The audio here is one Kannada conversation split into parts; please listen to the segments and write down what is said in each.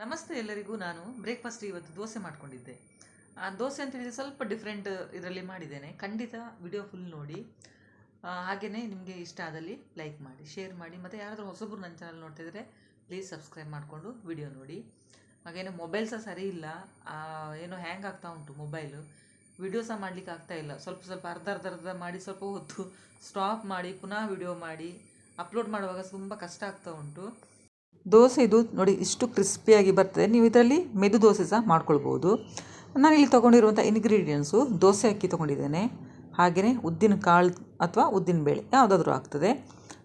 ನಮಸ್ತೆ ಎಲ್ಲರಿಗೂ. ನಾನು ಬ್ರೇಕ್ಫಾಸ್ಟ್ ಇವತ್ತು ದೋಸೆ ಮಾಡ್ಕೊಂಡಿದ್ದೆ. ಆ ದೋಸೆ ಅಂತ ಹೇಳಿದರೆ ಸ್ವಲ್ಪ ಡಿಫ್ರೆಂಟ್ ಇದರಲ್ಲಿ ಮಾಡಿದ್ದೇನೆ. ಖಂಡಿತ ವಿಡಿಯೋ ಫುಲ್ ನೋಡಿ. ಹಾಗೆಯೇ ನಿಮಗೆ ಇಷ್ಟ ಆದಲ್ಲಿ ಲೈಕ್ ಮಾಡಿ ಶೇರ್ ಮಾಡಿ, ಮತ್ತು ಯಾರಾದರೂ ಹೊಸಬ್ರು ನನ್ನ ಚಾನಲ್ ನೋಡ್ತಿದ್ರೆ ಪ್ಲೀಸ್ ಸಬ್ಸ್ಕ್ರೈಬ್ ಮಾಡಿಕೊಂಡು ವಿಡಿಯೋ ನೋಡಿ. ಹಾಗೇನೋ ಮೊಬೈಲ್ ಸಹ ಸರಿ ಇಲ್ಲ. ಏನೋ ಹ್ಯಾಂಗ್ ಆಗ್ತಾ ಉಂಟು ಮೊಬೈಲು ವಿಡಿಯೋ ಸಹ ಮಾಡಲಿಕ್ಕೆ ಆಗ್ತಾ ಇಲ್ಲ. ಸ್ವಲ್ಪ ಸ್ವಲ್ಪ ಅರ್ಧ ಅರ್ಧ ಅರ್ಧ ಮಾಡಿ, ಸ್ವಲ್ಪ ಹೊತ್ತು ಸ್ಟಾಪ್ ಮಾಡಿ, ಪುನಃ ವಿಡಿಯೋ ಮಾಡಿ ಅಪ್ಲೋಡ್ ಮಾಡುವಾಗ ತುಂಬ ಕಷ್ಟ ಆಗ್ತಾ ಉಂಟು. ದೋಸೆ ಇದು ನೋಡಿ ಇಷ್ಟು ಕ್ರಿಸ್ಪಿಯಾಗಿ ಬರ್ತದೆ. ನೀವು ಇದರಲ್ಲಿ ಮೆದು ದೋಸೆ ಸಹ ಮಾಡ್ಕೊಳ್ಬೋದು. ನಾನು ಇಲ್ಲಿ ತೊಗೊಂಡಿರುವಂಥ ಇನ್ಗ್ರೀಡಿಯೆಂಟ್ಸು ದೋಸೆ ಅಕ್ಕಿ ತೊಗೊಂಡಿದ್ದೇನೆ. ಹಾಗೆಯೇ ಉದ್ದಿನ ಕಾಳು ಅಥವಾ ಉದ್ದಿನ ಬೇಳೆ ಯಾವುದಾದ್ರೂ ಆಗ್ತದೆ.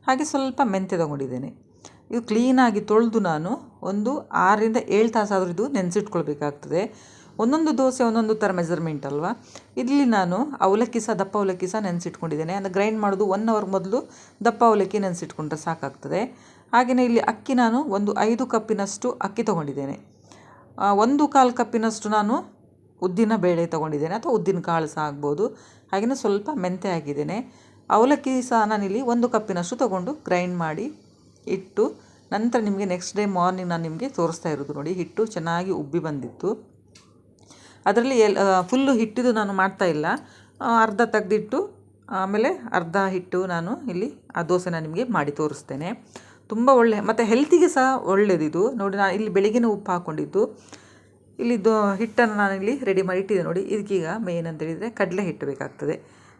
ಹಾಗೆ ಸ್ವಲ್ಪ ಮೆಂತ್ಯ ತೊಗೊಂಡಿದ್ದೇನೆ. ಇದು ಕ್ಲೀನಾಗಿ ತೊಳೆದು ನಾನು ಒಂದು ಆರರಿಂದ ಏಳು ತಾಸಾದರೂ ಇದು ನೆನೆಸಿಟ್ಕೊಳ್ಬೇಕಾಗ್ತದೆ. ಒಂದೊಂದು ದೋಸೆ, ಒಂದೊಂದು ಥರ ಮೆಸರ್ಮೆಂಟ್ ಅಲ್ವಾ? ಇಲ್ಲಿ ನಾನು ಅವಲಕ್ಕಿ ಸಹ ದಪ್ಪ ಅವಲಕ್ಕಿ ಸಹ ನೆನೆಸಿಟ್ಕೊಂಡಿದ್ದೇನೆ. ಅಂದರೆ ಗ್ರೈಂಡ್ ಮಾಡೋದು ಒನ್ ಅವರ್ ಮೊದಲು ದಪ್ಪ ಅವಲಕ್ಕಿ ನೆನೆಸಿಟ್ಕೊಂಡ್ರೆ ಸಾಕಾಗ್ತದೆ. ಹಾಗೆಯೇ ಇಲ್ಲಿ ಅಕ್ಕಿ ನಾನು ಒಂದು ಐದು ಕಪ್ಪಿನಷ್ಟು ಅಕ್ಕಿ ತೊಗೊಂಡಿದ್ದೇನೆ. ಒಂದು ಕಾಲು ಕಪ್ಪಿನಷ್ಟು ನಾನು ಉದ್ದಿನ ಬೇಳೆ ತೊಗೊಂಡಿದ್ದೇನೆ. ಅಥವಾ ಉದ್ದಿನ ಕಾಳು ಸಹ ಆಗ್ಬೋದು. ಹಾಗೆಯೇ ಸ್ವಲ್ಪ ಮೆಂತೆ ಹಾಕಿದ್ದೇನೆ. ಅವಲಕ್ಕಿ ಸಹ ನಾನಿಲ್ಲಿ ಒಂದು ಕಪ್ಪಿನಷ್ಟು ತೊಗೊಂಡು ಗ್ರೈಂಡ್ ಮಾಡಿ ಇಟ್ಟು ನಂತರ ನಿಮಗೆ ನೆಕ್ಸ್ಟ್ ಡೇ ಮಾರ್ನಿಂಗ್ ನಾನು ನಿಮಗೆ ತೋರಿಸ್ತಾ ಇರೋದು ನೋಡಿ. ಹಿಟ್ಟು ಚೆನ್ನಾಗಿ ಉಬ್ಬಿ ಬಂದಿತ್ತು. ಅದರಲ್ಲಿ ಎಲ್ ಫುಲ್ಲು ಹಿಟ್ಟಿದು ನಾನು ಮಾಡ್ತಾ ಇಲ್ಲ. ಅರ್ಧ ತೆಗೆದಿಟ್ಟು, ಆಮೇಲೆ ಅರ್ಧ ಹಿಟ್ಟು ನಾನು ಇಲ್ಲಿ ಆ ದೋಸೆನ ನಿಮಗೆ ಮಾಡಿ ತೋರಿಸ್ತೇನೆ. ತುಂಬ ಒಳ್ಳೆ, ಮತ್ತು ಹೆಲ್ತಿಗೆ ಸಹ ಒಳ್ಳೆಯದಿದು ನೋಡಿ ನಾನು ಇಲ್ಲಿ ಬೆಳಿಗ್ಗೆನೇ ಉಪ್ಪು ಹಾಕ್ಕೊಂಡಿದ್ದು ಇಲ್ಲಿ ದೋ, ಹಿಟ್ಟನ್ನು ಇಲ್ಲಿ ರೆಡಿ ಮಾಡಿ ಇಟ್ಟಿದ್ದೆ. ನೋಡಿ ಇದಕ್ಕೀಗ ಮೇನ್ ಅಂತ ಹೇಳಿದರೆ ಕಡಲೆ ಹಿಟ್ಟು ಬೇಕಾಗ್ತದೆ.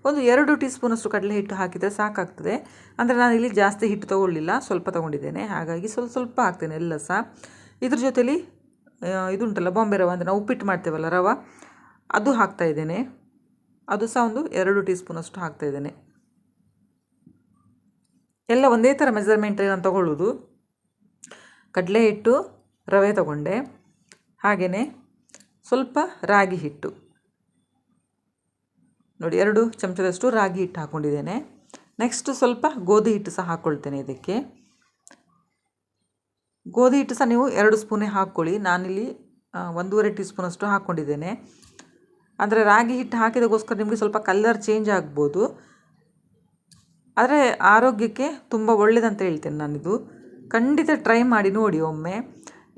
ಒಂದು ಎರಡು ಟೀ ಸ್ಪೂನಷ್ಟು ಕಡಲೆ ಹಿಟ್ಟು ಹಾಕಿದರೆ ಸಾಕಾಗ್ತದೆ. ಅಂದರೆ ನಾನು ಇಲ್ಲಿ ಜಾಸ್ತಿ ಹಿಟ್ಟು ತೊಗೊಳ್ಳಿಲ್ಲ, ಸ್ವಲ್ಪ ತೊಗೊಂಡಿದ್ದೇನೆ. ಹಾಗಾಗಿ ಸ್ವಲ್ಪ ಸ್ವಲ್ಪ ಹಾಕ್ತೇನೆ ಎಲ್ಲ ಸಹ. ಇದ್ರ ಜೊತೆಲಿ ಇದುಂಟಲ್ಲ, ಬಾಂಬೆ ರವೆ ಅಂದರೆ ನಾವು ಉಪ್ಪಿಟ್ಟು ಮಾಡ್ತೇವಲ್ಲ ರವೆ. ಅದು ಹಾಕ್ತಾ ಇದ್ದೇನೆ. ಅದು ಸಹ ಒಂದು ಎರಡು ಟೀ ಸ್ಪೂನಷ್ಟು ಹಾಕ್ತಾ ಇದ್ದೇನೆ. ಎಲ್ಲ ಒಂದೇ ಥರ ಮೆಜರ್ಮೆಂಟಲ್ಲಿ ನಾನು ತಗೊಳ್ಳೋದು. ಕಡಲೆ ಹಿಟ್ಟು, ರವೆ ತಗೊಂಡೆ. ಹಾಗೆಯೇ ಸ್ವಲ್ಪ ರಾಗಿ ಹಿಟ್ಟು. ನೋಡಿ, ಎರಡು ಚಮಚದಷ್ಟು ರಾಗಿ ಹಿಟ್ಟು ಹಾಕ್ಕೊಂಡಿದ್ದೇನೆ ನೆಕ್ಸ್ಟ್ ಸ್ವಲ್ಪ ಗೋಧಿ ಹಿಟ್ಟು ಸಹ ಹಾಕ್ಕೊಳ್ತೇನೆ ಇದಕ್ಕೆ. ಗೋಧಿ ಹಿಟ್ಟು ಸಹ ನೀವು ಎರಡು ಸ್ಪೂನೇ ಹಾಕ್ಕೊಳ್ಳಿ. ನಾನಿಲ್ಲಿ ಒಂದೂವರೆ ಟೀ ಸ್ಪೂನಷ್ಟು ಹಾಕ್ಕೊಂಡಿದ್ದೇನೆ. ಅಂದರೆ ರಾಗಿ ಹಿಟ್ಟು ಹಾಕಿದಗೋಸ್ಕರ ನಿಮಗೆ ಸ್ವಲ್ಪ ಕಲರ್ ಚೇಂಜ್ ಆಗ್ಬೋದು. ಆದರೆ ಆರೋಗ್ಯಕ್ಕೆ ತುಂಬ ಒಳ್ಳೆಯದಂತ ಹೇಳ್ತೇನೆ ನಾನಿದು. ಖಂಡಿತ ಟ್ರೈ ಮಾಡಿ ನೋಡಿ ಒಮ್ಮೆ.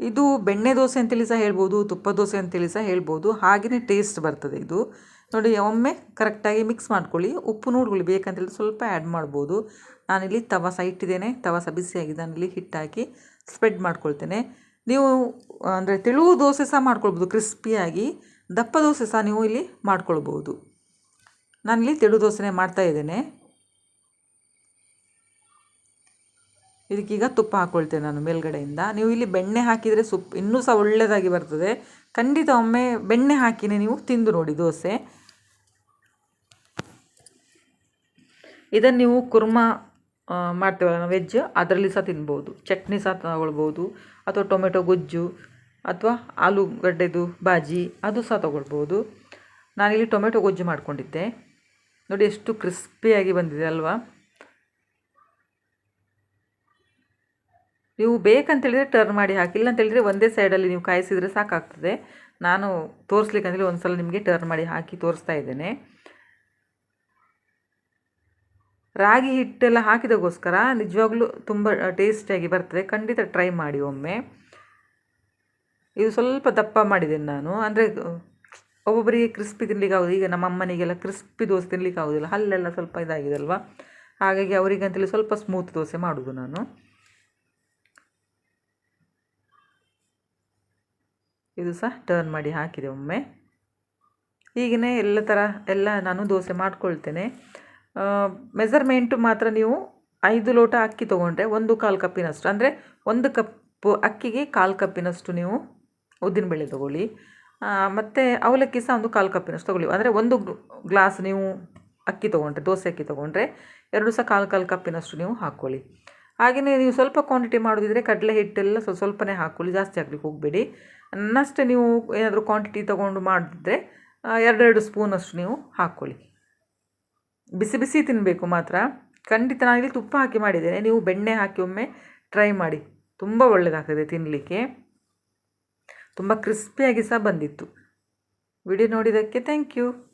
ಇದು ಬೆಣ್ಣೆ ದೋಸೆ ಅಂತೇಳಿ ಸಹ ಹೇಳ್ಬೋದು, ತುಪ್ಪ ದೋಸೆ ಅಂತೇಳಿ ಸಹ ಹೇಳ್ಬೋದು. ಹಾಗೆಯೇ ಟೇಸ್ಟ್ ಬರ್ತದೆ ಇದು. ನೋಡಿ, ಒಮ್ಮೆ ಕರೆಕ್ಟಾಗಿ ಮಿಕ್ಸ್ ಮಾಡ್ಕೊಳ್ಳಿ. ಉಪ್ಪು ನೋಡ್ಕೊಳ್ಳಿ ಬೇಕಂತೇಳಿ ಸ್ವಲ್ಪ ಆ್ಯಡ್ ಮಾಡ್ಬೋದು. ನಾನಿಲ್ಲಿ ತವ ಸಹ ಇಟ್ಟಿದ್ದೇನೆ ತವ ಸಹ ನಾನಿಲ್ಲಿ ಹಿಟ್ಟು ಹಾಕಿ ಸ್ಪ್ರೆಡ್ ಮಾಡ್ಕೊಳ್ತೇನೆ. ನೀವು, ಅಂದರೆ ತೆಳು ದೋಸೆ ಸಹ ಮಾಡ್ಕೊಳ್ಬೋದು ಕ್ರಿಸ್ಪಿಯಾಗಿ ದಪ್ಪ ದೋಸೆ ಸಹ ನೀವು ಇಲ್ಲಿ ಮಾಡ್ಕೊಳ್ಬೋದು ನಾನಿಲ್ಲಿ ತೆಳು ದೋಸೆನೇ ಮಾಡ್ತಾ ಇದ್ದೇನೆ. ಇದಕ್ಕೀಗ ತುಪ್ಪ ಹಾಕ್ಕೊಳ್ತೇನೆ ನಾನು ಮೇಲ್ಗಡೆಯಿಂದ. ನೀವು ಇಲ್ಲಿ ಬೆಣ್ಣೆ ಹಾಕಿದರೆ ಸುಪ್, ಇನ್ನೂ ಸಹ ಒಳ್ಳೆಯದಾಗಿ ಬರ್ತದೆ. ಖಂಡಿತ ಒಮ್ಮೆ ಬೆಣ್ಣೆ ಹಾಕಿನೇ ನೀವು ತಿಂದು ನೋಡಿ ದೋಸೆ. ಇದನ್ನು ನೀವು ಕುರ್ಮಾ ಮಾಡ್ತೇವಲ್ಲ ವೆಜ್ ಅದರಲ್ಲಿ ಸಹ ತಿನ್ಬೋದು. ಚಟ್ನಿ ಸಹ ತಗೊಳ್ಬೋದು. ಅಥವಾ ಟೊಮೆಟೊ ಗೊಜ್ಜು, ಅಥವಾ ಆಲೂಗಡ್ಡೆದು ಬಾಜಿ, ಅದು ಸಹ ತಗೊಳ್ಬೋದು. ನಾನಿಲ್ಲಿ ಟೊಮೆಟೊ ಗೊಜ್ಜು ಮಾಡಿಕೊಂಡಿದ್ದೆ. ನೋಡಿ ಎಷ್ಟು ಕ್ರಿಸ್ಪಿಯಾಗಿ ಬಂದಿದೆ ಅಲ್ವಾ? ನೀವು ಬೇಕಂತೇಳಿದರೆ ಟರ್ನ್ ಮಾಡಿ ಹಾಕಿ ಇಲ್ಲ ಅಂತೇಳಿದರೆ ಒಂದೇ ಸೈಡಲ್ಲಿ ನೀವು ಕಾಯಿಸಿದರೆ ಸಾಕಾಗ್ತದೆ. ನಾನು ತೋರಿಸ್ಲಿಕ್ಕೆ ಅಂದರೆ ಒಂದು ಸಲ ನಿಮಗೆ ಟರ್ನ್ ಮಾಡಿ ಹಾಕಿ ತೋರಿಸ್ತಾ ಇದ್ದೇನೆ. ರಾಗಿ ಹಿಟ್ಟೆಲ್ಲ ಹಾಕಿದಕ್ಕೋಸ್ಕರ ನಿಜವಾಗ್ಲೂ ತುಂಬ ಟೇಸ್ಟಿಯಾಗಿ ಬರ್ತದೆ. ಖಂಡಿತ ಟ್ರೈ ಮಾಡಿ ಒಮ್ಮೆ. ಇದು ಸ್ವಲ್ಪ ದಪ್ಪ ಮಾಡಿದ್ದೇನೆ ನಾನು. ಅಂದರೆ, ಒಬ್ಬೊಬ್ಬರಿಗೆ ಕ್ರಿಸ್ಪಿ ತಿನ್ನಲಿಕ್ಕೆ ಆಗೋದು ಈಗ ನಮ್ಮ ಅಮ್ಮನಿಗೆಲ್ಲ ಕ್ರಿಸ್ಪಿ ದೋಸೆ ತಿನ್ನಲಿಕ್ಕೆ ಆಗೋದಿಲ್ಲ. ಹಲ್ಲೆಲ್ಲ ಸ್ವಲ್ಪ ಇದಾಗಿದೆ ಅಲ್ವಾ ಹಾಗಾಗಿ ಅವರಿಗೆ ಅಂತೇಳಿ ಸ್ವಲ್ಪ ಸ್ಮೂತ್ ದೋಸೆ ಮಾಡೋದು ನಾನು. ಇದು ಸಹ ಟರ್ನ್ ಮಾಡಿ ಹಾಕಿದೆ ಒಮ್ಮೆ. ಈಗಿನೇ ಎಲ್ಲ ಥರ ಎಲ್ಲ ನಾನು ದೋಸೆ ಮಾಡ್ಕೊಳ್ತೇನೆ. ಮೆಸರ್ಮೆಂಟು ಮಾತ್ರ ನೀವು ಐದು ಲೋಟ ಅಕ್ಕಿ ತೊಗೊಂಡ್ರೆ ಒಂದು ಕಾಲು ಕಪ್ಪಿನಷ್ಟು, ಅಂದರೆ ಒಂದು ಕಪ್ಪು ಅಕ್ಕಿಗೆ ಕಾಲು ಕಪ್ಪಿನಷ್ಟು ನೀವು ಉದ್ದಿನಬೇಳೆ ತೊಗೊಳ್ಳಿ. ಮತ್ತು ಅವಲಕ್ಕಿ ಸಹ ಒಂದು ಕಾಲು ಕಪ್ಪಿನಷ್ಟು ತೊಗೊಳ್ಳಿ. ಅಂದರೆ ಒಂದು ಗ್ಲಾಸ್ ನೀವು ಅಕ್ಕಿ ತೊಗೊಂಡ್ರೆ, ದೋಸೆ ಅಕ್ಕಿ ತೊಗೊಂಡ್ರೆ ಎರಡು ಸಹ ಕಾಲು ಕಾಲು ಕಪ್ಪಿನಷ್ಟು ನೀವು ಹಾಕ್ಕೊಳ್ಳಿ. ಹಾಗೆಯೇ ನೀವು ಸ್ವಲ್ಪ ಕ್ವಾಂಟಿಟಿ ಮಾಡೋದಿದ್ರೆ ಕಡಲೆ ಹಿಟ್ಟೆಲ್ಲ ಸ್ವಲ್ಪ ಸ್ವಲ್ಪನೇ ಹಾಕ್ಕೊಳ್ಳಿ, ಜಾಸ್ತಿ ಆಗಲಿಕ್ಕೆ ಹೋಗಬೇಡಿ. ನನ್ನಷ್ಟೇ ನೀವು ಏನಾದರೂ ಕ್ವಾಂಟಿಟಿ ತೊಗೊಂಡು ಮಾಡಿದ್ರೆ ಎರಡೆರಡು ಸ್ಪೂನಷ್ಟು ನೀವು ಹಾಕ್ಕೊಳ್ಳಿ. ಬಿಸಿ ಬಿಸಿ ತಿನ್ನಬೇಕು ಮಾತ್ರ. ಖಂಡಿತ ನಾನಿಲ್ಲಿ ತುಪ್ಪ ಹಾಕಿ ಮಾಡಿದ್ದೇನೆ. ನೀವು ಬೆಣ್ಣೆ ಹಾಕಿ ಒಮ್ಮೆ ಟ್ರೈ ಮಾಡಿ. ತುಂಬ ಒಳ್ಳೆಯದಾಗ್ತದೆ ತಿನ್ನಲಿಕ್ಕೆ ತುಂಬ ಕ್ರಿಸ್ಪಿಯಾಗಿ ಸಹ ಬಂದಿತ್ತು. ವಿಡಿಯೋ ನೋಡಿದ್ದಕ್ಕೆ ಥ್ಯಾಂಕ್ ಯು